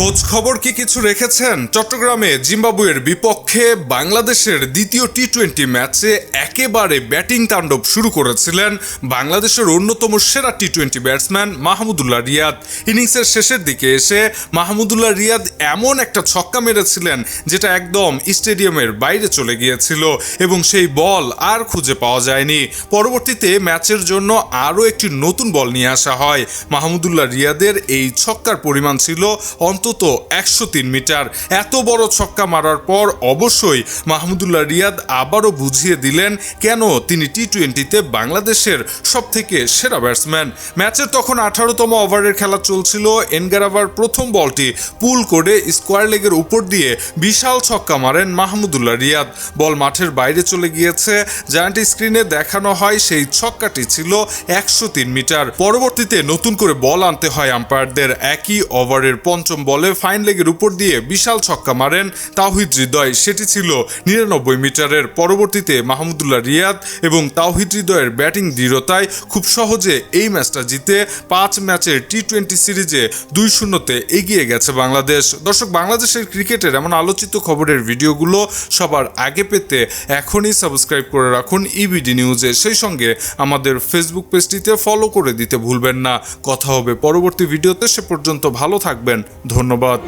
খোঁজ খবর কি কিছু রেখেছেন? চট্টগ্রামে জিম্বাবুয়ের বিপক্ষে বাংলাদেশের দ্বিতীয় টি টোয়েন্টি ম্যাচে একেবারে ব্যাটিং তাণ্ডব শুরু করেছিলেন বাংলাদেশের অন্যতম সেরা T twenty batsman Mahmudullah Riyad. ইনিংসের শেষের দিকে এসে মাহমুদুল্লাহ রিয়াদ এমন একটা ছক্কা মেরেছিলেন যেটা একদম স্টেডিয়ামের বাইরে চলে গিয়েছিল এবং সেই বল আর খুঁজে পাওয়া যায়নি। পরবর্তীতে ম্যাচের জন্য আরও একটি নতুন বল নিয়ে আসা হয়। মাহমুদুল্লাহ রিয়াদের এই ছক্কার পরিমাণ ছিল অন্তত একশো তিন মিটার। এত বড় ছক্কা মারার পর অবশ্যই মাহমুদুল্লাহ রিয়াদ আবারও বুঝিয়ে দিলেন কেন তিনি টি টোয়েন্টিতে বাংলাদেশের সব থেকে সেরা ব্যাটসম্যান। ম্যাচের তখন আঠারোতম ওভারের খেলা চলছিল। এনগারাভার প্রথম বলটি পুল করে স্কোয়ার লেগের উপর দিয়ে বিশাল ছক্কা মারেন মাহমুদুল্লাহ রিয়াদ। বল মাঠের বাইরে চলে গিয়েছে। জায়ান্ট স্ক্রিনে দেখানো হয় সেই ছক্কাটি ছিল একশো তিন মিটার। পরবর্তীতে নতুন করে বল আনতে হয় আম্পায়ারদের। একই ওভারের পঞ্চম বলে ফাইন লেগের উপর দিয়ে বিশাল ছক্কা মারেন তাওহিদ হৃদয়। সেটি ছিল নিরানব্বই মিটারের। পরবর্তীতে মাহমুদুল্লাহ রিয়াদ এবং তাওহিদ হৃদয়ের ব্যাটিং দৃঢ়তায় খুব সহজে এই ম্যাচটা জিতে পাঁচ ম্যাচের টি টোয়েন্টি সিরিজে দুই শূন্যতে এগিয়ে গেছে বাংলাদেশ। দর্শক, বাংলাদেশের ক্রিকেটের এমন আলোচিত খবরের ভিডিওগুলো সবার আগে পেতে এখনই সাবস্ক্রাইব করে রাখুন ইবিডি নিউজে সেই সঙ্গে আমাদের ফেসবুক পেজটিতে ফলো করে দিতে ভুলবেন না। কথা হবে পরবর্তী ভিডিওতে। সে পর্যন্ত ভালো থাকবেন। ধন্যবাদ।